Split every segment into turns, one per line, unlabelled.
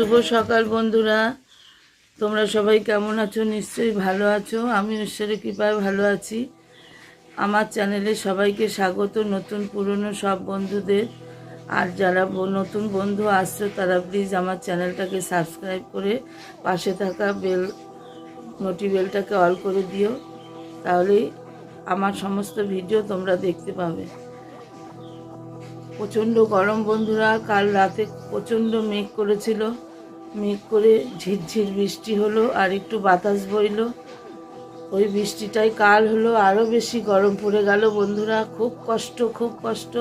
শুভ সকাল বন্ধুরা। তোমরা সবাই কেমন আছো? নিশ্চয়ই ভালো আছো। আমি ঈশ্বরের কৃপায় ভালো আছি। আমার চ্যানেলে সবাইকে স্বাগত। নতুন, পুরনো সব বন্ধুদের। আর যারা নতুন বন্ধু আসছো, তারা প্লিজ আমার চ্যানেলটাকে সাবস্ক্রাইব করে পাশে থাকা বেল নোটি বেলটাকে অল করে দিও। তাহলেই আমার সমস্ত ভিডিও তোমরা দেখতে পাবে। প্রচণ্ড গরম বন্ধুরা। কাল রাতে প্রচণ্ড মেঘ করেছিল। মেঘ করে ঝিরঝির বৃষ্টি হলো আর একটু বাতাস বইলো। ওই বৃষ্টিটাই কাল হলো আরও বেশি গরম পড়ে গেল বন্ধুরা। খুব কষ্ট খুব কষ্ট।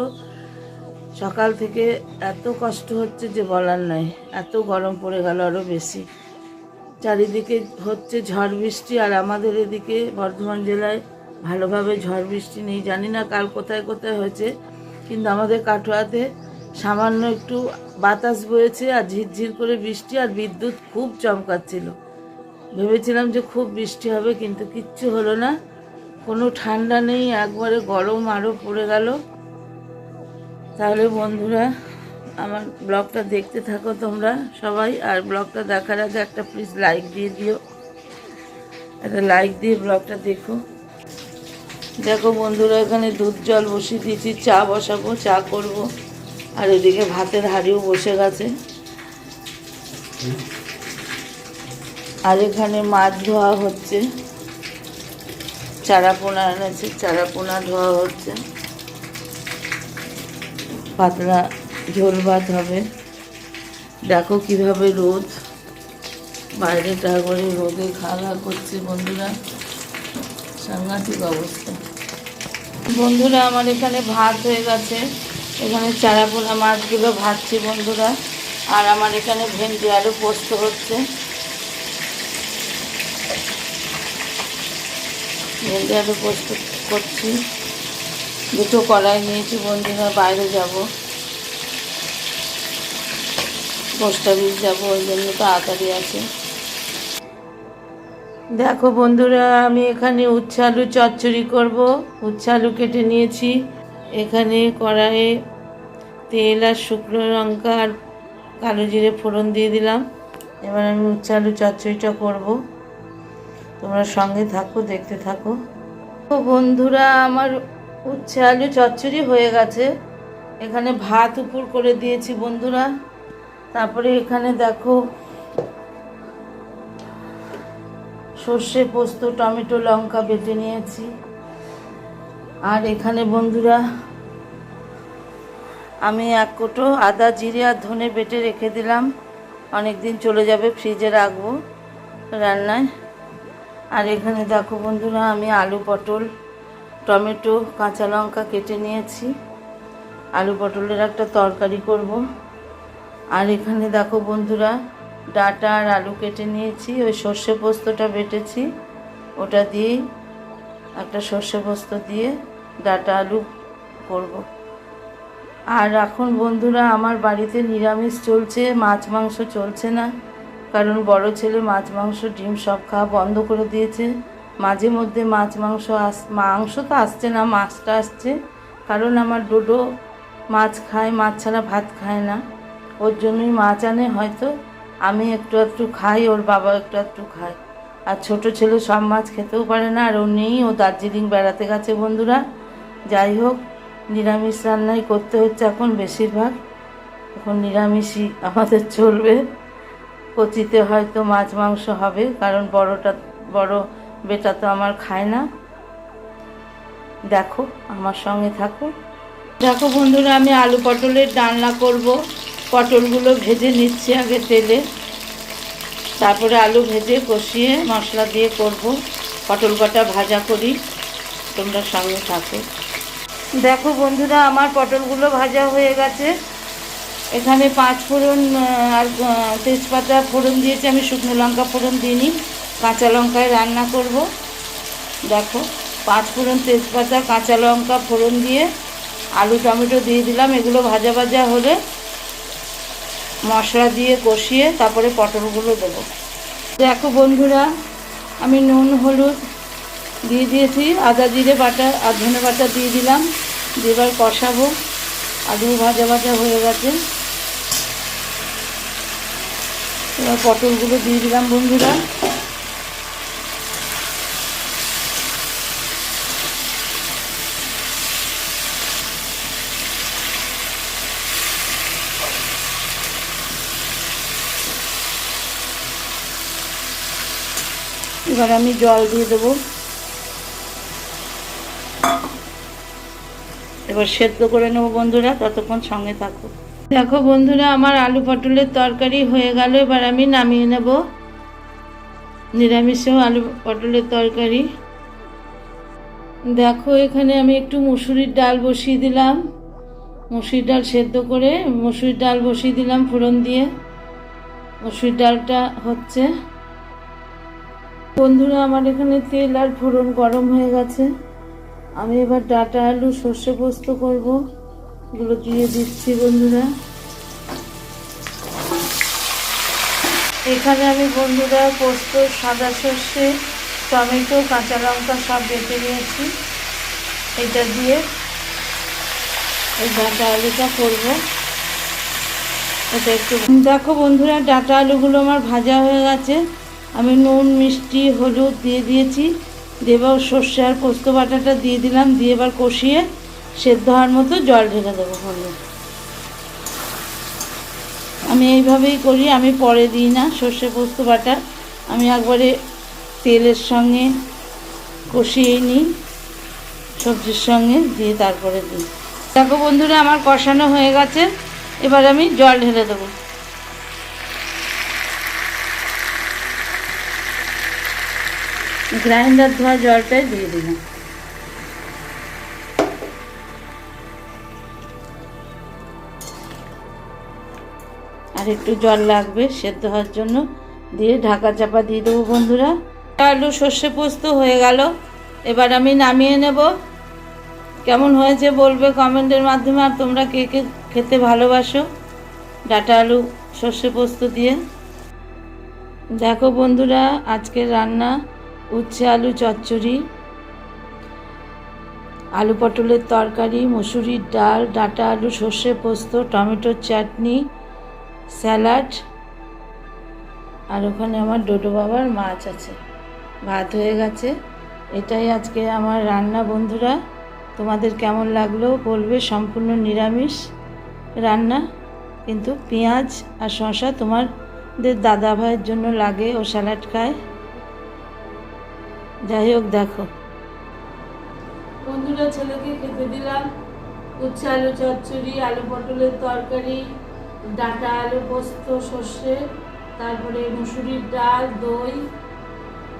সকাল থেকে এত কষ্ট হচ্ছে যে বলার নাই। এত গরম পড়ে গেল আরও বেশি। চারিদিকে হচ্ছে ঝড় বৃষ্টি আর আমাদের এদিকে বর্ধমান জেলায় ভালোভাবে ঝড় বৃষ্টি নেই। জানি না কাল কোথায় কোথায় হয়েছে, কিন্তু আমাদের কাটোয়াতে সামান্য একটু বাতাস বয়েছে আর ঝিরঝির করে বৃষ্টি আর বিদ্যুৎ খুব চমকাচ্ছিল। ভেবেছিলাম যে খুব বৃষ্টি হবে, কিন্তু কিচ্ছু হলো না। কোনো ঠান্ডা নেই, একবারে গরম আরও পড়ে গেল। তাহলে বন্ধুরা, আমার ব্লগটা দেখতে থাকো তোমরা সবাই, আর ব্লগটা দেখার আগে একটা প্লিজ লাইক দিয়ে দিও। একটা লাইক দিয়ে ব্লগটা দেখো। দেখো বন্ধুরা, এখানে দুধ জল বসিয়ে দিয়েছি, চা বসাবো, চা করব। আর এদিকে ভাতের হাঁড়িও বসে গেছে। আর এখানে মাছ ধোয়া হচ্ছে। চারা পোনা এনেছে চারা পোনা ধোয়া হচ্ছে। পাতলা ঝোল ভাত হবে। দেখো কীভাবে রোদ। বাইরেটা করে রোদে খাওয়া করছে বন্ধুরা। সাংঘাতিক অবস্থা। বন্ধুরা, আমার এখানে ভাত হয়ে গেছে। এখানে চারাপোনা মাছগুলো ভাজছি বন্ধুরা আর আমার এখানে ভেন্ডি আলু পোস্ত হচ্ছে। ভেন্ডি আলু পোস্ত করছি। দুটো কলাই নিয়েছি বন্ধুরা, বাইরে যাব। পোস্ট অফিস যাব, ওই জন্য তাড়াতাড়ি আছে। দেখো বন্ধুরা, আমি এখানে উচ্ছে আলু চচ্চড়ি করব। উচ্ছে আলু কেটে নিয়েছি। এখানে কড়াইয়ে তেল আর শুকনো লঙ্কা আর কালো জিরে ফোড়ন দিয়ে দিলাম। এবার আমি উচ্ছে আলু চচ্চড়িটা করব। তোমরা সঙ্গে থাকো, দেখতে থাকো। তো বন্ধুরা, আমার উচ্ছে আলু চচ্চড়ি হয়ে গেছে। এখানে ভাত উপর করে দিয়েছি বন্ধুরা। তারপরে এখানে দেখো সর্ষে পোস্ত, টমেটো, লঙ্কা বেটে নিয়েছি। আর এখানে বন্ধুরা, আমি এক কোটো আদা, জিরে আর ধনে বেটে রেখে দিলাম। অনেক দিন চলে যাবে, ফ্রিজে রাখব রান্নায়। আর এখানে দেখো বন্ধুরা, আমি আলু পটল, টমেটো, কাঁচা লঙ্কা কেটে নিয়েছি। আলু পটলের একটা তরকারি করব। আর এখানে দেখো বন্ধুরা, ডাটা আর আলু কেটে নিয়েছি। ওই সর্ষে পোস্তটা বেটেছি। ওটা দিয়েই একটা সর্ষে পোস্ত দিয়ে ডাটা আলু করব। আর এখন বন্ধুরা, আমার বাড়িতে নিরামিষ চলছে, মাছ মাংস চলছে না, কারণ বড় ছেলে মাছ মাংস, ডিম সব খাওয়া বন্ধ করে দিয়েছে। মাঝে মধ্যে মাছ মাংস আস, মাংস তো আসছে না, মাছটা আসছে, কারণ আমার ডোডো মাছ খায়, মাছ ছাড়া ভাত খায় না। ওর জন্যই মাছ আনে, হয়তো আমি একটু একটু খাই, ওর বাবা একটু একটু খায়। আর ছোট ছেলে সব মাছ খেতেও পারে না, আর ও নেই, ও দার্জিলিং বেড়াতে গেছে বন্ধুরা। যাই হোক, নিরামিষ রান্নাই করতে হচ্ছে এখন বেশিরভাগ। এখন নিরামিষই আমাদের চলবে। কচিতে হয়তো মাছ মাংস হবে, কারণ বড়টা, বড় বেটা তো আমার খায় না। দেখো, আমার সঙ্গে থাকো। দেখো বন্ধুরা, আমি আলু পটলের ডালনা করব। পটলগুলো ভেজে নিচ্ছি আগে তেলে। তারপরে আলু ভেজে কষিয়ে মশলা দিয়ে করব। পটল কটা ভাজা করি। তোমরা সঙ্গে থাকো। দেখো বন্ধুরা, আমার পটলগুলো ভাজা হয়ে গেছে। এখানে পাঁচ ফোড়ন আর তেজপাতা ফোড়ন দিয়েছি। আমি শুকনো লঙ্কা ফোড়ন দিইনি, কাঁচা লঙ্কায় রান্না করব। দেখো, পাঁচ ফোড়ন তেজপাতা, কাঁচা লঙ্কা ফোড়ন দিয়ে আলু টমেটো দিয়ে দিলাম। এগুলো ভাজা ভাজা হলে মশলা দিয়ে কষিয়ে তারপরে পটলগুলো দেবো। দেখো বন্ধুরা, আমি নুন, হলুদ দিয়ে দিয়েছি, আদা, জিরে বাটা, আর ধনে বাটা দিয়ে দিলাম। দিয়ে এবার কষাবো। আলু ভাজা ভাজা হয়ে গেছে। এবার পটলগুলো দিয়ে দিলাম বন্ধুরা। এবার আমি জল দিয়ে দেবো। এবার সেদ্ধ করে নেব বন্ধুরা, ততক্ষণ সঙ্গে থাকো। দেখো বন্ধুরা, আমার আলু পটলের তরকারি হয়ে গেল, এবার আমি নামিয়ে নেব। নিরামিষেও আলু পটলের তরকারি। দেখো, এখানে আমি একটু মুসুরির ডাল বসিয়ে দিলাম। মুসুরির ডাল সেদ্ধ করে মুসুরির ডাল বসিয়ে দিলাম ফোড়ন দিয়ে। মুসুরির ডালটা হচ্ছে। বন্ধুরা, আমার এখানে তেল আর ফোড়ন গরম হয়ে গেছে। আমি এবার ডাটা, আলু, সর্ষে পোস্ত করব। এগুলো দিয়ে দিচ্ছি বন্ধুরা। এখানে আমি বন্ধুরা পোস্ত, সাদা সর্ষে, টমেটো, কাঁচা লঙ্কা সব বেটে নিয়েছি। এটা দিয়ে এই ডাটা, আলুটা করব। এটা একটু দেখো বন্ধুরা, ডাটা, আলুগুলো আমার ভাজা হয়ে গেছে। আমি নুন, মিষ্টি, হলুদ দিয়ে দিয়েছি। দিয়ে এবার সর্ষে আর পোস্ত বাটাটা দিয়ে দিলাম, দিয়ে এবার কষিয়ে সেদ্ধ হওয়ার মতো জল ঢেলে দেবো হলুদ আমি এইভাবেই করি, আমি পরে দিই না সর্ষে পোস্ত বাটা। আমি একবারে তেলের সঙ্গে কষিয়ে নিই, সবজির সঙ্গে দিয়ে তারপরে দিই। দেখো বন্ধুরা, আমার কষানো হয়ে গেছে, এবার আমি জল ঢেলে দেবো। গ্রাইন্ডার ধোয়া জলটাই দিয়ে দিলাম। আর একটু জল লাগবে সেদ্ধ হওয়ার জন্য দিয়ে ঢাকা চাপা দিয়ে দেবো বন্ধুরা। আলু সর্ষে পোস্ত হয়ে গেল। এবার আমি নামিয়ে নেব। কেমন হয়েছে বলবে কমেন্টের মাধ্যমে আর তোমরা কে কে খেতে ভালোবাসো? ডাটা আলু, সর্ষে পোস্ত দিয়ে। দেখো বন্ধুরা, আজকের রান্না উচ্ছে আলু চচ্চড়ি, আলু পটলের তরকারি, মুসুরির ডাল, ডাটা আলু, সর্ষে পোস্ত, টমেটোর চাটনি, স্যালাড, আর ওখানে আমার ডোডো বাবার মাছ আছে। ভাত হয়ে গেছে। এটাই আজকে আমার রান্না, বন্ধুরা। তোমাদের কেমন লাগল বলবে? সম্পূর্ণ নিরামিষ রান্না, কিন্তু পেঁয়াজ আর শশা তোমাদের দাদা ভাইয়ের জন্য লাগে ও স্যালাড খায়। যাই হোক, দেখো। বন্ধুরা, ছেলেকে খেতে দিলাম। উচ্ছে আলু চচ্চড়ি, আলু পটলের তরকারি, ডাটা আলু পোস্ত, সর্ষে, তারপরে মুসুরির ডাল, দই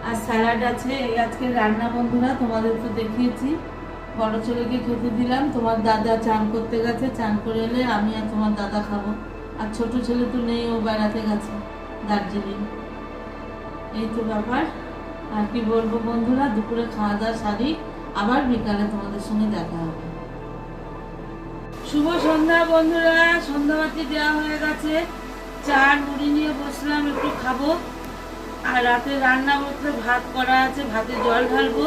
আর স্যালাড আছে। এই আজকে রান্না, বন্ধুরা, তোমাদের তো দেখিয়েছি। বড় ছেলেকে খেতে দিলাম। তোমার দাদা চান করতে গেছে। চান করে এলে আমি আর তোমার দাদা খাব। আর ছোট ছেলে তো নেই, ও বেড়াতে গেছে দার্জিলিং। এই তো ব্যাপার। আর কি বলব বন্ধুরা, দুপুরে খাওয়া দাওয়া সারি আবার বিকালে তোমাদের সঙ্গে দেখা হবে। শুভ সন্ধ্যা বন্ধুরা, সন্ধ্যাবাতি দেওয়া হয়ে গেছে। চা মুড়ি নিয়ে বসলাম, একটু খাব। আর রাতে রান্না করতে ভাত করা আছে, ভাতে জল ঢালবো।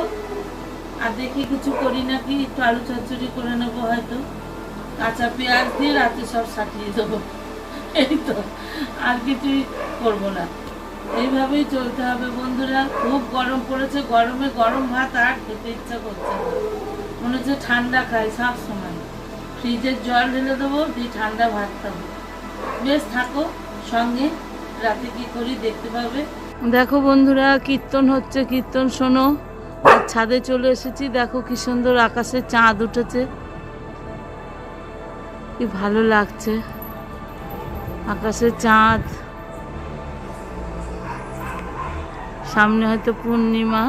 আর দেখি কিছু করি নাকি, একটু আলু চচ্চড়ি করে নেব হয়তো। কাঁচা পেঁয়াজ দিয়ে রাতে সব সাটিয়ে দেবো। এই তো, আর কিছুই করব না। এইভাবেই চলতে হবে বন্ধুরা। খুব গরম পড়েছে, গরমে গরম ভাত আর খেতে ইচ্ছা করছে মনে হচ্ছে ঠান্ডা খাই সব সময়। ফ্রিজের জল ঢেলে দেবো, দিয়ে ঠান্ডা ভাত খাব। বেশ থাকো, সঙ্গে রাতে কি করি দেখতে পাবে। দেখো বন্ধুরা, কীর্তন হচ্ছে, কীর্তন শোনো। আর ছাদে চলে এসেছি, দেখো কি সুন্দর আকাশে চাঁদ উঠেছে। কি ভালো লাগছে। আকাশে চাঁদ। সামনে হয়তো পূর্ণিমা।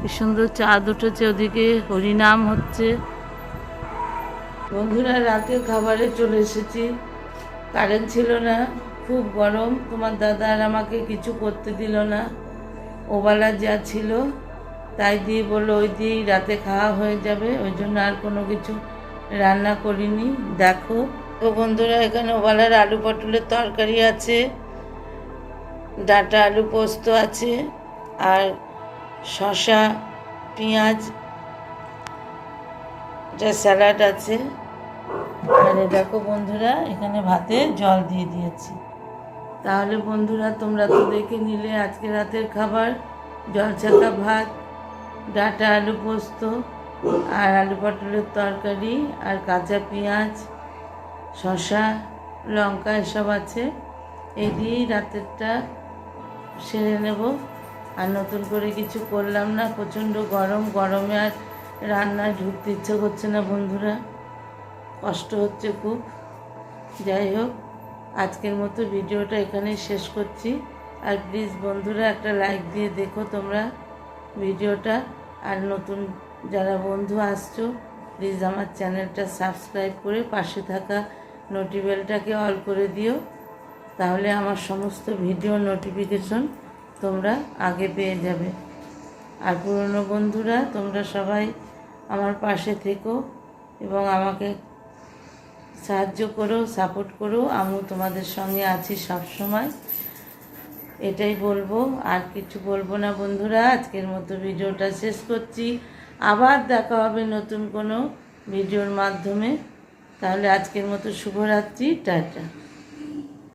কি সুন্দর চাঁদ উঠেছে ওদিকে, হরিনাম হচ্ছে। বন্ধুরা রাতে খাবারে চলে এসেছি। কারেন্ট ছিল না, খুব গরম। তোমার দাদা আর আমাকে কিছু করতে দিল না। ওবেলা যা ছিল, তাই দিয়ে বলল, ওই দিয়েই রাতে খাওয়া হয়ে যাবে। ওই জন্য আর কোনো কিছু রান্না করিনি। দেখো। তো বন্ধুরা, এখানে ওবেলার আলু পটলের তরকারি আছে। ডাটা, আলু পোস্ত আছে আর শসা, পেঁয়াজ, যা স্যালাড আছে। আর দেখো বন্ধুরা, এখানে ভাতে জল দিয়ে দিয়েছি। তাহলে বন্ধুরা, তোমরা তো দেখে নিলে আজকে রাতের খাবার। জলছাকা ভাত, ডাটা, আলু পোস্ত, আর আলু পটলের তরকারি, আর কাঁচা পেঁয়াজ, শসা, লঙ্কা এসব আছে। এই দিয়েই রাতেরটা সেরে নেব। আর নতুন করে কিছু করলাম না, প্রচণ্ড গরম, গরমে আর রান্নায় ঢুকতে ইচ্ছে করছে না বন্ধুরা। কষ্ট হচ্ছে খুব। যাই হোক, আজকের মতো ভিডিওটা এখানেই শেষ করছি। আর প্লিজ বন্ধুরা, একটা লাইক দিয়ে দেখো তোমরা ভিডিওটা। আর নতুন যারা বন্ধু আসছো প্লিজ আমার চ্যানেলটা সাবস্ক্রাইব করে পাশে থাকা নোটিবেলটাকে অল করে দিও। তাহলে আমার সমস্ত ভিডিও নোটিফিকেশন তোমরা আগে পেয়ে যাবে। আর পুরনো বন্ধুরা, তোমরা সবাই আমার পাশে থেকো এবং আমাকে সাহায্য করো, সাপোর্ট করো। আমিও তোমাদের সঙ্গে আছি সব সময় এটাই বলব। আর কিছু বলব না বন্ধুরা, আজকের মতো ভিডিওটা শেষ করছি। আবার দেখা হবে নতুন কোনো ভিডিওর মাধ্যমে। তাহলে আজকের মতো শুভরাত্রি, টাটা।